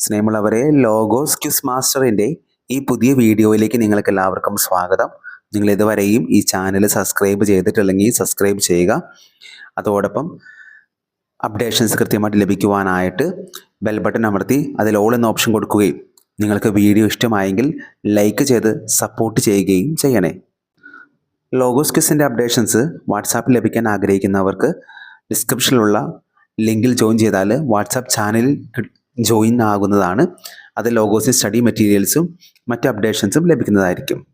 സ്നേഹമുള്ളവരെ logos quiz മാസ്റ്ററിന്റെ ഈ പുതിയ വീഡിയോയിലേക്ക് നിങ്ങൾക്ക് എല്ലാവർക്കും സ്വാഗതം. നിങ്ങൾ ഇതുവരെയും ഈ ചാനൽ സബ്സ്ക്രൈബ് ചെയ്തിട്ടില്ലെങ്കിൽ സബ്സ്ക്രൈബ് ചെയ്യുക. അതോടൊപ്പം അപ്ഡേഷൻസ് കൃത്യമായിട്ട് ലഭിക്കുവാനായിട്ട് ബെൽ ബട്ടൺ അമർത്തി അതിൽ ഓൾ എന്ന ഓപ്ഷൻ കൊടുക്കുകയും നിങ്ങൾക്ക് വീഡിയോ ഇഷ്ടമായെങ്കിൽ ലൈക്ക് ചെയ്ത് സപ്പോർട്ട് ചെയ്യുകയും ചെയ്യണേ. ലോഗോസ് ക്യൂസിന്റെ അപ്ഡേഷൻസ് വാട്സാപ്പിൽ ലഭിക്കാൻ ആഗ്രഹിക്കുന്നവർക്ക് ഡിസ്ക്രിപ്ഷനിലുള്ള ലിങ്കിൽ ജോയിൻ ചെയ്താൽ വാട്സാപ്പ് ചാനലിൽ ജോയിൻ ആകുന്നതാണ്. അത് ലോഗോസിൻ സ്റ്റഡി മെറ്റീരിയൽസും മറ്റ് അപ്ഡേഷൻസും ലഭിക്കുന്നതായിരിക്കും.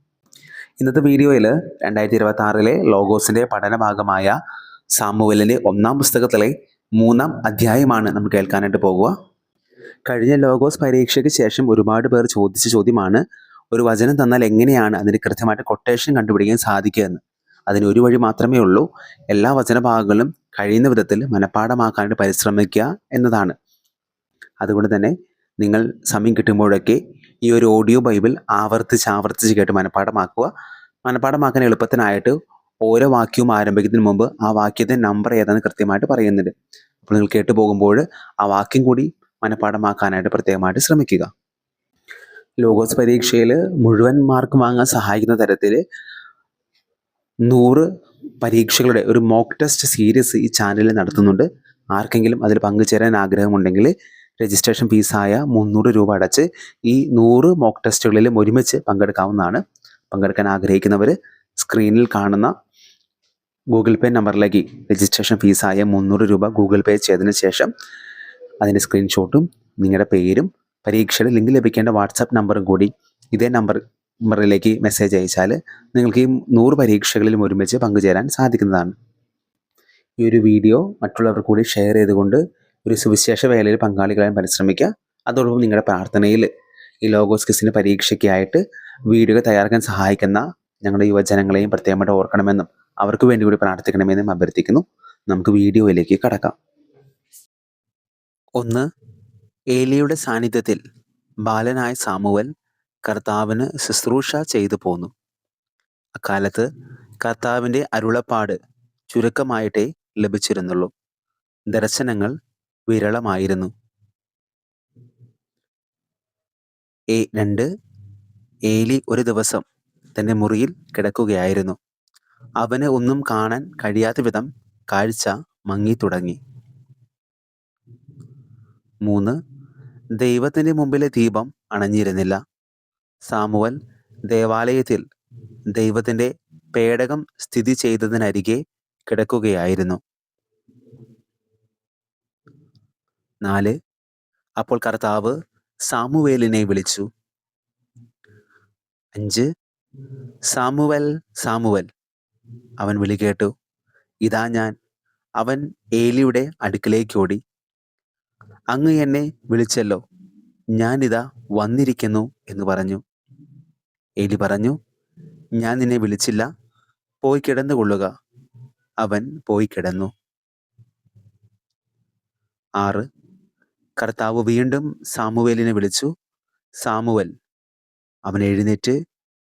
ഇന്നത്തെ വീഡിയോയിൽ രണ്ടായിരത്തി ഇരുപത്തി ആറിലെ ലോഗോസിന്റെ പഠന ഭാഗമായ സാമുവലിന്റെ ഒന്നാം പുസ്തകത്തിലെ മൂന്നാം അധ്യായമാണ് നമ്മൾ കേൾക്കാനായിട്ട് പോകുക. കഴിഞ്ഞ ലോഗോസ് പരീക്ഷയ്ക്ക് ശേഷം ഒരുപാട് പേർ ചോദിച്ച ചോദ്യമാണ് ഒരു വചനം തന്നാൽ എങ്ങനെയാണ് അതിന് കൃത്യമായിട്ട് കൊട്ടേഷൻ കണ്ടുപിടിക്കാൻ സാധിക്കുക എന്ന്? അതിന് ഒരു വഴി മാത്രമേ ഉള്ളൂ. എല്ലാ വചനഭാഗങ്ങളും കഴിയുന്ന വിധത്തിൽ മനഃപ്പാഠമാക്കാനായിട്ട് പരിശ്രമിക്കുക എന്നതാണ്. അതുകൊണ്ട് തന്നെ നിങ്ങൾ സമയം കിട്ടുമ്പോഴൊക്കെ ഈ ഒരു ഓഡിയോ ബൈബിൾ ആവർത്തിച്ച് ആവർത്തിച്ച് കേട്ട് മനഃപ്പാഠമാക്കുക. മനഃപ്പാഠമാക്കാൻ എളുപ്പത്തിനായിട്ട് ഓരോ വാക്യവും ആരംഭിക്കുന്നതിന് മുമ്പ് ആ വാക്യത്തിന്റെ നമ്പർ ഏതാണെന്ന് കൃത്യമായിട്ട് പറയുന്നുണ്ട്. അപ്പോൾ നിങ്ങൾ കേട്ടു പോകുമ്പോൾ ആ വാക്യം കൂടി മനഃപ്പാഠമാക്കാനായിട്ട് പ്രത്യേകമായിട്ട് ശ്രമിക്കുക. ലോഗോസ് പരീക്ഷയിൽ മുഴുവൻ മാർക്ക് വാങ്ങാൻ സഹായിക്കുന്ന തരത്തിൽ നൂറ് പരീക്ഷകളുടെ ഒരു മോക്ക് ടെസ്റ്റ് സീരീസ് ഈ ചാനലിൽ നടത്തുന്നുണ്ട്. ആർക്കെങ്കിലും അതിൽ പങ്കുചേരാൻ ആഗ്രഹമുണ്ടെങ്കിൽ രജിസ്ട്രേഷൻ ഫീസായ മുന്നൂറ് രൂപ അടച്ച് ഈ നൂറ് മോക്ക് ടെസ്റ്റുകളിലും ഒരുമിച്ച് പങ്കെടുക്കാവുന്നതാണ്. പങ്കെടുക്കാൻ ആഗ്രഹിക്കുന്നവർ സ്ക്രീനിൽ കാണുന്ന ഗൂഗിൾ പേ നമ്പറിലേക്ക് രജിസ്ട്രേഷൻ ഫീസായ മുന്നൂറ് രൂപ ഗൂഗിൾ പേ ചെയ്തതിന് ശേഷം അതിന്റെ സ്ക്രീൻഷോട്ടും നിങ്ങളുടെ പേരും പരീക്ഷയുടെ ലിങ്ക് ലഭിക്കേണ്ട വാട്സാപ്പ് നമ്പറും കൂടി ഇതേ നമ്പർ നമ്പറിലേക്ക് മെസ്സേജ് അയച്ചാൽ നിങ്ങൾക്ക് ഈ നൂറ് പരീക്ഷകളിലും ഒരുമിച്ച് പങ്കുചേരാൻ സാധിക്കുന്നതാണ്. ഈ ഒരു വീഡിയോ മറ്റുള്ളവർ കൂടി ഷെയർ ചെയ്തുകൊണ്ട് ഒരു സുവിശേഷ വേലയിൽ പങ്കാളികളായി പരിശ്രമിക്കുക. അതോടൊപ്പം നിങ്ങളുടെ പ്രാർത്ഥനയിൽ ഈ ലോഗോസ് കിസിന് പരീക്ഷയ്ക്കായിട്ട് വീഡിയോ തയ്യാറാക്കാൻ സഹായിക്കുന്ന ഞങ്ങളുടെ യുവജനങ്ങളെയും പ്രത്യേകമായിട്ട് ഓർക്കണമെന്നും അവർക്ക് വേണ്ടി കൂടി പ്രാർത്ഥിക്കണമെന്നും അഭ്യർത്ഥിക്കുന്നു. നമുക്ക് വീഡിയോയിലേക്ക് കടക്കാം. ഒന്ന് ഏലിയുടെ സാന്നിധ്യത്തിൽ ബാലനായ സാമുവൽ കർത്താവിന് ശുശ്രൂഷ ചെയ്തു പോന്നു. അക്കാലത്ത് കർത്താവിന്റെ അരുളപ്പാട് ചുരുക്കമായിട്ടേ ലഭിച്ചിരുന്നുള്ളൂ. ദർശനങ്ങൾ വിരളമായിരുന്നു. എ രണ്ട് ഏലി ഒരു ദിവസം തന്റെ മുറിയിൽ കിടക്കുകയായിരുന്നു. അവന് ഒന്നും കാണാൻ കഴിയാത്ത വിധം കാഴ്ച മങ്ങി തുടങ്ങി. മൂന്ന് ദൈവത്തിന്റെ മുമ്പിലെ ദീപം അണഞ്ഞിരുന്നില്ല. സാമുവൽ ദേവാലയത്തിൽ ദൈവത്തിന്റെ പേടകം സ്ഥിതി ചെയ്തതിനരികെ കിടക്കുകയായിരുന്നു. നാല്. അപ്പോൾ കർത്താവ് സാമുവേലിനെ വിളിച്ചു. അഞ്ച്. Samuel Samuel. അവൻ വിളി കേട്ടു. ഇതാ ഞാൻ. അവൻ ഏലിയുടെ അടുക്കിലേക്ക് ഓടി. അങ്ങ് എന്നെ വിളിച്ചല്ലോ. ഞാനിതാ വന്നിരിക്കുന്നു എന്ന് പറഞ്ഞു. ഏലി പറഞ്ഞു ഞാൻ നിന്നെ വിളിച്ചില്ല. പോയി കിടന്നുകൊള്ളുക. അവൻ പോയി കിടന്നു. ആറ്. കർത്താവ് വീണ്ടും സാമുവേലിനെ വിളിച്ചു. സാമുവൽ അവൻ എഴുന്നേറ്റ്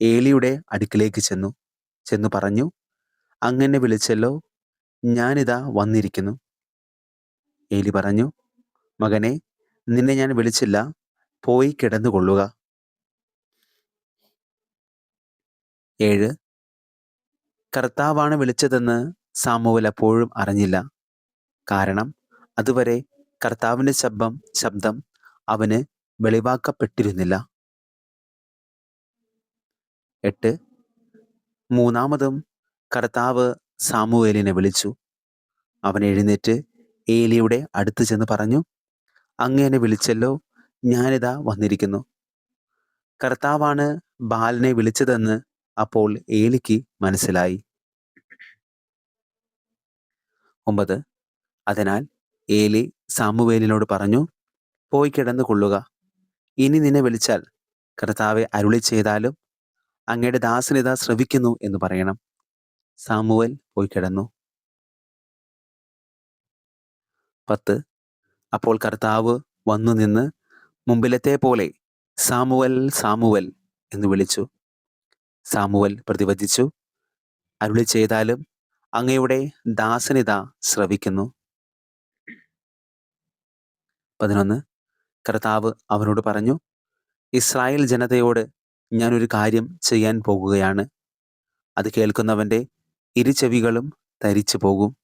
ഏലിയുടെ അടുക്കിലേക്ക് ചെന്നു. ചെന്നു പറഞ്ഞു അങ്ങനെ വിളിച്ചല്ലോ ഞാനിതാ വന്നിരിക്കുന്നു. ഏലി പറഞ്ഞു മകനെ നിന്നെ ഞാൻ വിളിച്ചില്ല പോയി കിടന്നുകൊള്ളുക. ഏഴ് കർത്താവാണ് വിളിച്ചതെന്ന് സാമുവൽ അപ്പോഴും അറിഞ്ഞില്ല. കാരണം അതുവരെ കർത്താവിന്റെ ശബ്ദം ശബ്ദം അവന് വെളിവാക്കപ്പെട്ടിരുന്നില്ല. എട്ട്. മൂന്നാമതും കർത്താവ് സാമുവേലിനെ വിളിച്ചു. അവൻ എഴുന്നേറ്റ് ഏലിയുടെ അടുത്ത് ചെന്ന് പറഞ്ഞു അങ്ങനെ വിളിച്ചല്ലോ ഞാനിതാ വന്നിരിക്കുന്നു. കർത്താവാണ് ബാലിനെ വിളിച്ചതെന്ന് അപ്പോൾ ഏലിക്ക് മനസ്സിലായി. ഒമ്പത്. അതിനാൽ ഏലി സാമുവേലിനോട് പറഞ്ഞു പോയി കിടന്നു കൊള്ളുക. ഇനി നിന്നെ വിളിച്ചാൽ കർത്താവെ അരുളി ചെയ്താലും അങ്ങയുടെ ദാസനിത ശ്രവിക്കുന്നു എന്ന് പറയണം. സാമുവൽ പോയി കിടന്നു. പത്ത്. അപ്പോൾ കർത്താവ് വന്നു നിന്ന് മുമ്പിലത്തെ പോലെ സാമുവൽ സാമുവൽ എന്ന് വിളിച്ചു. സാമുവൽ പ്രതിവചിച്ചു അരുളി ചെയ്താലും അങ്ങയുടെ ദാസനിത ശ്രവിക്കുന്നു. പതിനൊന്ന്. കർത്താവ് അവനോട് പറഞ്ഞു ഇസ്രായേൽ ജനതയോട് ഞാനൊരു കാര്യം ചെയ്യാൻ പോകുകയാണ്. അത് കേൾക്കുന്നവന്റെ ഇരുചെവികളും തരിച്ചു പോകും.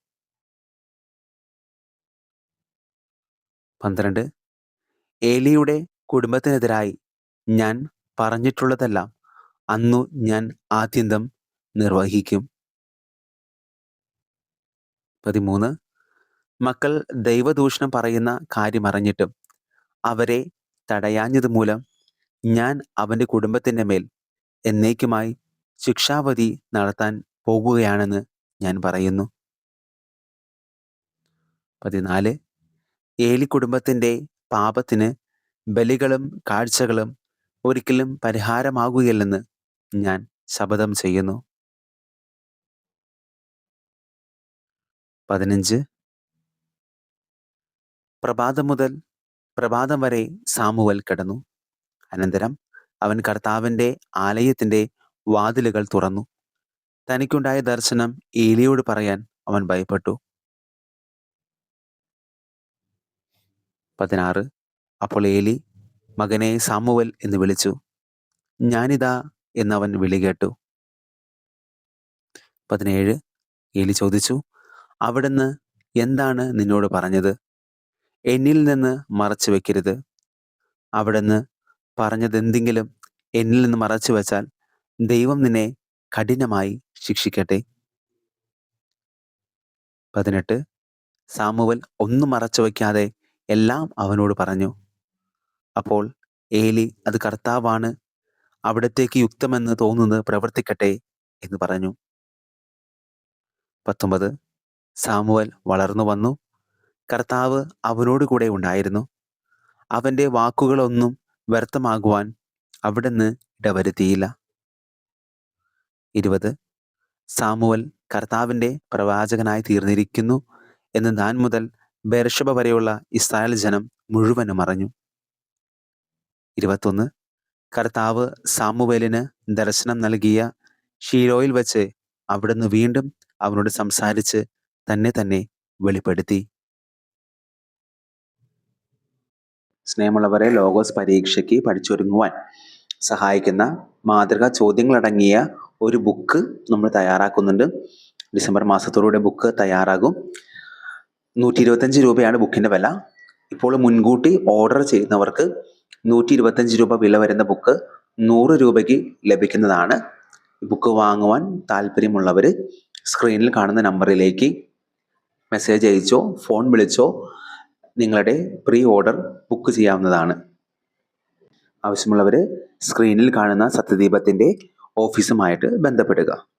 പന്ത്രണ്ട്. ഏലിയുടെ കുടുംബത്തിനെതിരായി ഞാൻ പറഞ്ഞിട്ടുള്ളതെല്ലാം അന്നു ഞാൻ ആത്യന്തം നിർവഹിക്കും. പതിമൂന്ന്. മക്കൾ ദൈവദൂഷണം പറയുന്ന കാര്യമറിഞ്ഞിട്ടും അവരെ തടയാഞ്ഞത് മൂലം ഞാൻ അവന്റെ കുടുംബത്തിന്റെ മേൽ എന്നേക്കുമായി ശിക്ഷാവധി നടത്താൻ പോകുകയാണെന്ന് ഞാൻ പറയുന്നു. പതിനാല്. ഏലി കുടുംബത്തിന്റെ പാപത്തിന് ബലികളും കാഴ്ചകളും ഒരിക്കലും പരിഹാരമാകുകയില്ലെന്ന് ഞാൻ ശപഥം ചെയ്യുന്നു. പതിനഞ്ച്. പ്രഭാതം മുതൽ പ്രഭാതം വരെ സാമുവൽ കിടന്നു. അനന്തരം അവൻ കർത്താവിന്റെ ആലയത്തിന്റെ വാതിലുകൾ തുറന്നു. തനിക്കുണ്ടായ ദർശനം ഏലിയോട് പറയാൻ അവൻ ഭയപ്പെട്ടു. പതിനാറ്. അപ്പോൾ ഏലി മകനെ സാമുവൽ എന്ന് വിളിച്ചു. ഞാനിതാ എന്നവൻ വിളി കേട്ടു. പതിനേഴ്. ഏലി ചോദിച്ചു അവിടുന്ന് എന്താണ് നിന്നോട് പറഞ്ഞത്? എന്നിൽ നിന്ന് മറച്ചു വെക്കരുത്. അവിടുന്ന് പറഞ്ഞതെന്തെങ്കിലും എന്നിൽ നിന്ന് മറച്ചു വെച്ചാൽ ദൈവം നിന്നെ കഠിനമായി ശിക്ഷിക്കട്ടെ. പതിനെട്ട്. സാമുവൽ ഒന്നും മറച്ചു വയ്ക്കാതെ എല്ലാം അവനോട് പറഞ്ഞു. അപ്പോൾ ഏലി അത് കർത്താവാണ്. അവിടത്തേക്ക് യുക്തമെന്ന് തോന്നുന്നത് പ്രവർത്തിക്കട്ടെ എന്ന് പറഞ്ഞു. പത്തൊമ്പത്. സാമുവൽ വളർന്നു വന്നു. കർത്താവ് അവനോട് കൂടെ ഉണ്ടായിരുന്നു. അവന്റെ വാക്കുകളൊന്നും വ്യർത്ഥമാകുവാൻ അവിടുന്ന് ഇടവരുത്തിയില്ല. ഇരുപത്. സാമുവൽ കർത്താവിന്റെ പ്രവാചകനായി തീർന്നിരിക്കുന്നു എന്ന് ദാൻ മുതൽ ബേർഷബ വരെയുള്ള ഇസ്രായേൽ ജനം മുഴുവനും അറിഞ്ഞു. ഇരുപത്തൊന്ന്. കർത്താവ് സാമുവേലിന് ദർശനം നൽകിയ ഷീലോയിൽ വച്ച് അവിടുന്ന് വീണ്ടും അവനോട് സംസാരിച്ച് തന്നെ തന്നെ വെളിപ്പെടുത്തി. സ്നേഹമുള്ളവരെ ലോഗോസ് പരീക്ഷയ്ക്ക് പഠിച്ചൊരുങ്ങുവാൻ സഹായിക്കുന്ന മാതൃകാ ചോദ്യങ്ങളടങ്ങിയ ഒരു ബുക്ക് നമ്മൾ തയ്യാറാക്കുന്നുണ്ട്. ഡിസംബർ മാസത്തോടുകൂടെ ബുക്ക് തയ്യാറാകും. നൂറ്റി ഇരുപത്തഞ്ച് രൂപയാണ് ബുക്കിന്റെ വില. ഇപ്പോൾ മുൻകൂട്ടി ഓർഡർ ചെയ്യുന്നവർക്ക് നൂറ്റി ഇരുപത്തഞ്ച് രൂപ വില വരുന്ന ബുക്ക് നൂറ് രൂപയ്ക്ക് ലഭിക്കുന്നതാണ്. ബുക്ക് വാങ്ങുവാൻ താല്പര്യമുള്ളവർ സ്ക്രീനിൽ കാണുന്ന നമ്പറിലേക്ക് മെസ്സേജ് അയച്ചോ ഫോൺ വിളിച്ചോ നിങ്ങളുടെ പ്രീ ഓർഡർ ബുക്ക് ചെയ്യാവുന്നതാണ്. ആവശ്യമുള്ളവർ സ്ക്രീനിൽ കാണുന്ന സത്യദീപത്തിന്റെ ഓഫീസുമായിട്ട് ബന്ധപ്പെടുക.